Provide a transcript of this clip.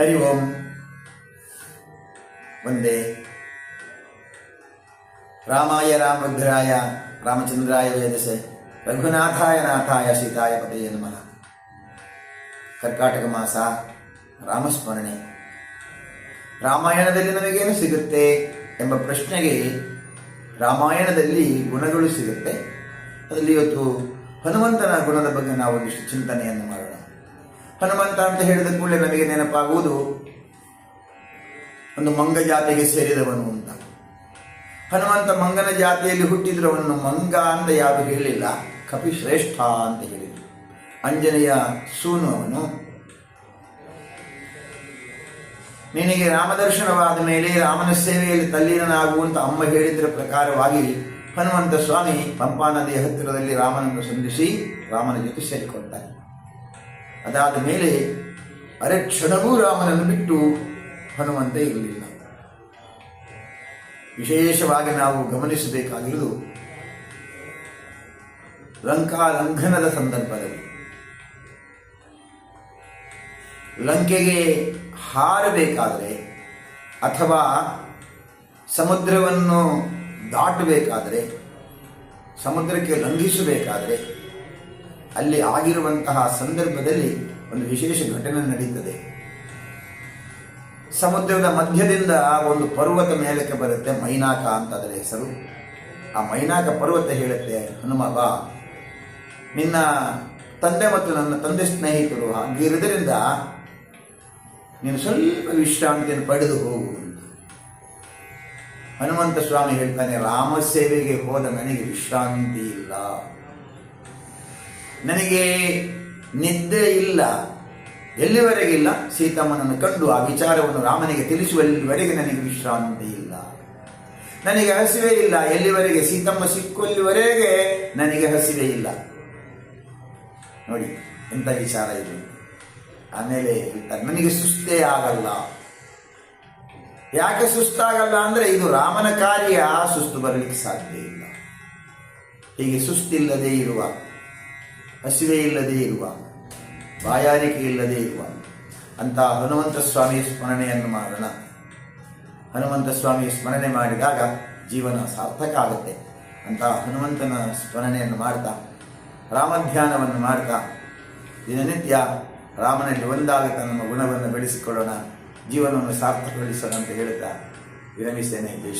ಹರಿ ಓಂ. ಒಂದೇ ರಾಮಾಯ ರಾಮರುದ್ರಾಯ, ರಾಮಚಂದ್ರಾಯ ವೇದಸೆ ರಘುನಾಥಾಯ ನಾಥಾಯ ಸೀತಾಯ ಪತೆಯೇ ನಮಃ. ಕರ್ಕಾಟಕ ಮಾಸ, ರಾಮಸ್ಮರಣೆ. ರಾಮಾಯಣದಲ್ಲಿ ನಮಗೇನು ಸಿಗುತ್ತೆ ಎಂಬ ಪ್ರಶ್ನೆಗೆ ರಾಮಾಯಣದಲ್ಲಿ ಗುಣಗಳು ಸಿಗುತ್ತೆ. ಅದರಲ್ಲಿ ಇವತ್ತು ಹನುಮಂತನ ಗುಣದ ಬಗ್ಗೆ ನಾವು ಒಂದಿಷ್ಟು ಚಿಂತನೆಯನ್ನು ಮಾಡೋಣ. ಹನುಮಂತ ಅಂತ ಹೇಳಿದ ಕೂಡಲೇ ನಮಗೆ ನೆನಪಾಗುವುದು ಒಂದು ಮಂಗ ಜಾತಿಗೆ ಸೇರಿದವನು ಅಂತ. ಹನುಮಂತ ಮಂಗನ ಜಾತಿಯಲ್ಲಿ ಹುಟ್ಟಿದ್ರವನು ಮಂಗ ಅಂತ ಯಾರು ಹೇಳಲಿಲ್ಲ ಕಪಿ ಶ್ರೇಷ್ಠ ಅಂತ ಹೇಳಿದ್ರು. ಅಂಜನೆಯ ಸೂನು ಅವನು. ನಿನಗೆ ರಾಮದರ್ಶನವಾದ ಮೇಲೆ ರಾಮನ ಸೇವೆಯಲ್ಲಿ ತಲ್ಲೀನನಾಗುವಂತ ಅಮ್ಮ ಹೇಳಿದ್ರ ಪ್ರಕಾರವಾಗಿ ಹನುಮಂತ ಸ್ವಾಮಿ ಪಂಪಾ ನದಿಯ ಹತ್ತಿರದಲ್ಲಿ ರಾಮನನ್ನು ಸಂಧಿಸಿ ರಾಮನ ಜೊತೆ ಸೇರಿಕೊಳ್ತಾನೆ ಅದಾದ ಮೇಲೆ ಅರೆ ಕ್ಷಣವೂ ರಾಮನನ್ನು ಬಿಟ್ಟು ಹನುಮಂತ ಇರಲಿಲ್ಲ ವಿಶೇಷವಾಗಿ ನಾವು ಗಮನಿಸಬೇಕಾಗಿರುವುದು ಲಂಕಾ ಲಂಘನದ ಸಂದರ್ಭದಲ್ಲಿ. ಲಂಕೆಗೆ ಹಾರಬೇಕಾದರೆ ಅಥವಾ ಸಮುದ್ರವನ್ನು ದಾಟಬೇಕಾದರೆ, ಸಮುದ್ರಕ್ಕೆ ಲಂಘಿಸಬೇಕಾದರೆ ಅಲ್ಲಿ ಆಗಿರುವಂತಹ ಸಂದರ್ಭದಲ್ಲಿ ಒಂದು ವಿಶೇಷ ಘಟನೆ ನಡೀತದೆ. ಸಮುದ್ರದ ಮಧ್ಯದಿಂದ ಒಂದು ಪರ್ವತ ಮೇಲಕ್ಕೆ ಬರುತ್ತೆ ಮೈನಾಕ ಅಂತ ಅದರ ಹೆಸರು. ಆ ಮೈನಾಕ ಪರ್ವತ ಹೇಳುತ್ತೆ, ಹನುಮ, ಬಾ. ನಿನ್ನ ತಂದೆ ಮತ್ತು ನನ್ನ ತಂದೆ ಸ್ನೇಹಿತರು ಹಾಗಿರುವುದರಿಂದ ನೀನು ಸ್ವಲ್ಪ ವಿಶ್ರಾಂತಿಯನ್ನು ಪಡೆದು ಹೋಗು. ಹನುಮಂತ ಸ್ವಾಮಿ ಹೇಳ್ತಾನೆ, ರಾಮ ಸೇವೆಗೆ ಹೋದ ನನಗೆ ವಿಶ್ರಾಂತಿ ಇಲ್ಲ. ನನಗೆ ನಿದ್ದೆ ಇಲ್ಲ. ಎಲ್ಲಿವರೆಗಿಲ್ಲ ಸೀತಮ್ಮನನ್ನು ಕಂಡು ಆ ವಿಚಾರವನ್ನು ರಾಮನಿಗೆ ತಿಳಿಸುವಲ್ಲಿವರೆಗೆ ನನಗೆ ವಿಶ್ರಾಂತಿ ಇಲ್ಲ. ನನಗೆ ಹಸಿವೆ ಇಲ್ಲ. ಎಲ್ಲಿವರೆಗೆ? ಸೀತಮ್ಮ ಸಿಕ್ಕುವಲ್ಲಿವರೆಗೆ ನನಗೆ ಹಸಿವೆ ಇಲ್ಲ. ನೋಡಿ ಎಂಥ ವಿಚಾರ ಇದು. ಆಮೇಲೆ ನನಗೆ ಸುಸ್ತೇ ಆಗಲ್ಲ. ಯಾಕೆ ಸುಸ್ತಾಗಲ್ಲ ಅಂದ್ರೆ ಇದು ರಾಮನ ಕಾರ್ಯ. ಸುಸ್ತು ಬರಲಿಕ್ಕೆ ಸಾಧ್ಯ ಇಲ್ಲ. ಹೀಗೆ ಸುಸ್ತಿಲ್ಲದೆ ಇರುವ ಹಸಿವೆ ಇಲ್ಲದೆ ಇರುವ, ಬಾಯಾರಿಕೆ ಇಲ್ಲದೆ ಇರುವ, ಅಂತ ಹನುಮಂತ ಸ್ವಾಮಿಯ ಸ್ಮರಣೆಯನ್ನು ಮಾಡೋಣ. ಹನುಮಂತ ಸ್ವಾಮಿಯ ಸ್ಮರಣೆ ಮಾಡಿದಾಗ ಜೀವನ ಸಾರ್ಥಕ ಆಗುತ್ತೆ. ಅಂತ ಹನುಮಂತನ ಸ್ಮರಣೆಯನ್ನು ಮಾಡ್ತಾ, ರಾಮಧ್ಯಾನವನ್ನು ಮಾಡ್ತಾ, ದಿನನಿತ್ಯ ರಾಮನಲ್ಲಿ ಒಂದಾಗ ನಮ್ಮ ಗುಣವನ್ನು ಬೆಳೆಸಿಕೊಳ್ಳೋಣ, ಜೀವನವನ್ನು ಸಾರ್ಥಕಗೊಳಿಸೋಣ ಅಂತ ಹೇಳುತ್ತಾ ವಿರಮಿಸೇನೆ ಜೈ